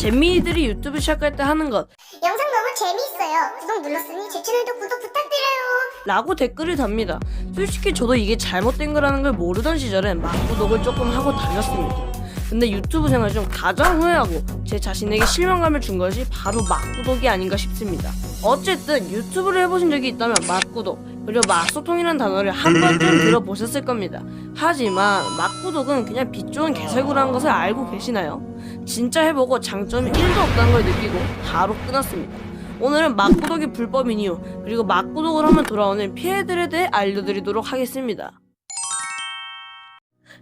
잼민이들이 유튜브 시작할 때 하는 것 영상 너무 재미있어요. 구독 눌렀으니 제 채널도 구독 부탁드려요. 라고 댓글을 답니다. 솔직히 저도 이게 잘못된 거라는 걸 모르던 시절엔 막 구독을 조금 하고 다녔습니다. 근데 유튜브 생활 중 가장 후회하고 제 자신에게 실망감을 준 것이 바로 막구독이 아닌가 싶습니다. 어쨌든 유튜브를 해보신 적이 있다면 막구독 그리고 막소통이라는 단어를 한 번쯤 들어보셨을 겁니다. 하지만 막구독은 그냥 빛 좋은 개설구라는 것을 알고 계시나요? 진짜 해보고 장점이 1도 없다는 걸 느끼고 바로 끊었습니다. 오늘은 막구독이 불법인 이유 그리고 막구독을 하면 돌아오는 피해들에 대해 알려드리도록 하겠습니다.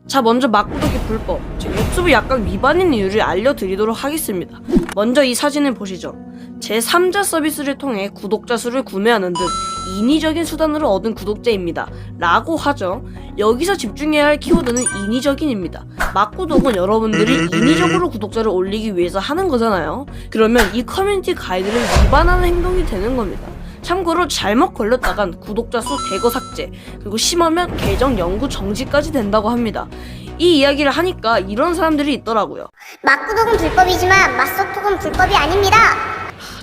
자 먼저 막구독이 불법 즉 유튜브 약간 위반인 이유를 알려드리도록 하겠습니다. 먼저 이 사진을 보시죠. 제3자 서비스를 통해 구독자 수를 구매하는 등 인위적인 수단으로 얻은 구독자입니다. 라고 하죠. 여기서 집중해야 할 키워드는 인위적인입니다. 막구독은 여러분들이 인위적으로 구독자를 올리기 위해서 하는 거잖아요. 그러면 이 커뮤니티 가이드를 위반하는 행동이 되는 겁니다. 참고로 잘못 걸렸다간 구독자 수 대거 삭제, 그리고 심하면 계정 영구 정지까지 된다고 합니다. 이 이야기를 하니까 이런 사람들이 있더라고요. 막구독은 불법이지만 맞소톡은 불법이 아닙니다.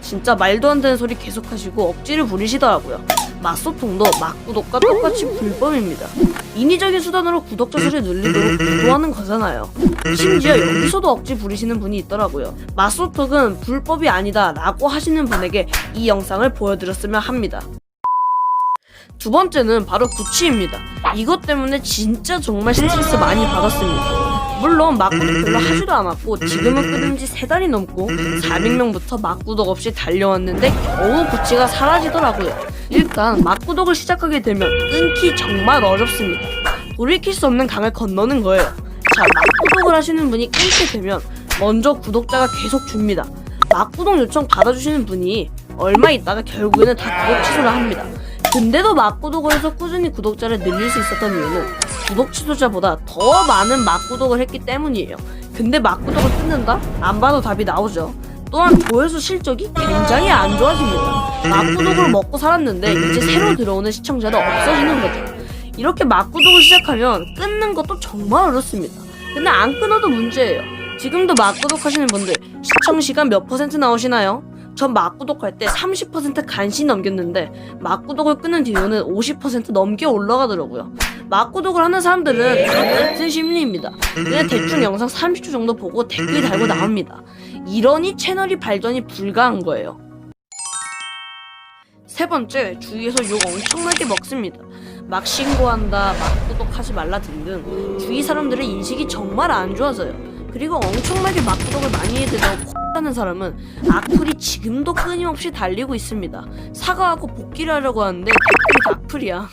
진짜 말도 안 되는 소리 계속하시고 억지를 부리시더라고요. 맞소통도 막구독과 똑같이 불법입니다. 인위적인 수단으로 구독자 수를 늘리도록 유도하는 거잖아요. 심지어 여기서도 억지 부리시는 분이 있더라고요. 맞소통은 불법이 아니다 라고 하시는 분에게 이 영상을 보여드렸으면 합니다. 두 번째는 바로 구치입니다. 이것 때문에 진짜 정말 스트레스 많이 받았습니다. 물론 막구독 별로 하지도 않았고 지금은 끊은 지세 달이 넘고 400명부터 막구독 없이 달려왔는데 겨우 구치가 사라지더라고요. 일단 막구독을 시작하게 되면 끊기 정말 어렵습니다. 돌이킬 수 없는 강을 건너는 거예요. 자, 막구독을 하시는 분이 끊게 되면 먼저 구독자가 계속 줍니다. 막구독 요청 받아주시는 분이 얼마 있다가 결국에는 다 구독 취소를 합니다. 근데도 막구독을 해서 꾸준히 구독자를 늘릴 수 있었던 이유는 구독 취소자보다 더 많은 막구독을 했기 때문이에요. 근데 막구독을 끊는다? 안 봐도 답이 나오죠. 또한 조회수 실적이 굉장히 안 좋아집니다. 막구독으로 먹고 살았는데 이제 새로 들어오는 시청자도 없어지는 거죠. 이렇게 막구독을 시작하면 끊는 것도 정말 어렵습니다. 근데 안 끊어도 문제예요. 지금도 막구독 하시는 분들 시청 시간 몇 퍼센트 나오시나요? 전 막구독할 때 30% 간신히 넘겼는데 막구독을 끊은 뒤로는 50% 넘게 올라가더라고요. 막구독을 하는 사람들은 다 같은 심리입니다. 그냥 대충 영상 30초 정도 보고 댓글 달고 나옵니다. 이러니 채널이 발전이 불가한 거예요. 세 번째, 주위에서 욕 엄청나게 먹습니다. 막 신고한다, 막 구독하지 말라 등등 주위 사람들의 인식이 정말 안 좋아서요. 그리고 엄청나게 막 구독을 많이 해대다고 하는 사람은 악플이 지금도 끊임없이 달리고 있습니다. 사과하고 복귀를 하려고 하는데 댓글이 악플이야.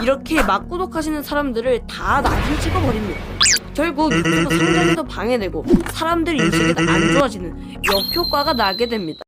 이렇게 막 구독하시는 사람들을 다 나중 찍어버립니다. 결국 유튜브 성장에도 방해되고 사람들 인식이 안 좋아지는 역효과가 나게 됩니다.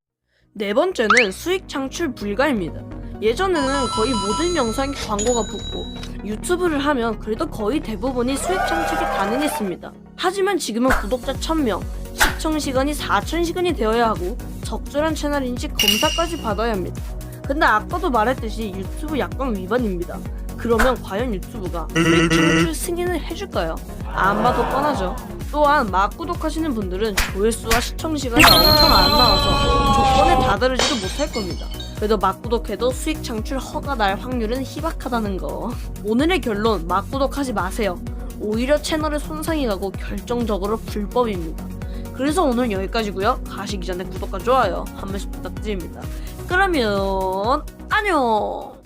네 번째는 수익 창출 불가입니다. 예전에는 거의 모든 영상에 광고가 붙고 유튜브를 하면 그래도 거의 대부분이 수익 창출이 가능했습니다. 하지만 지금은 구독자 1000명, 시청 시간이 4000시간이 되어야 하고 적절한 채널인지 검사까지 받아야 합니다. 근데 아까도 말했듯이 유튜브 약관 위반입니다. 그러면 과연 유튜브가 수익 창출 승인을 해줄까요? 안 봐도 뻔하죠. 또한 막 구독하시는 분들은 조회수와 시청 시간이 엄청 안 나와서 조건에 다다르지도 못할 겁니다. 그래도 막 구독해도 수익 창출 허가 날 확률은 희박하다는 거. 오늘의 결론 막 구독하지 마세요. 오히려 채널에 손상이 가고 결정적으로 불법입니다. 그래서 오늘 여기까지고요. 가시기 전에 구독과 좋아요 한 번씩 부탁드립니다. 그러면 안녕.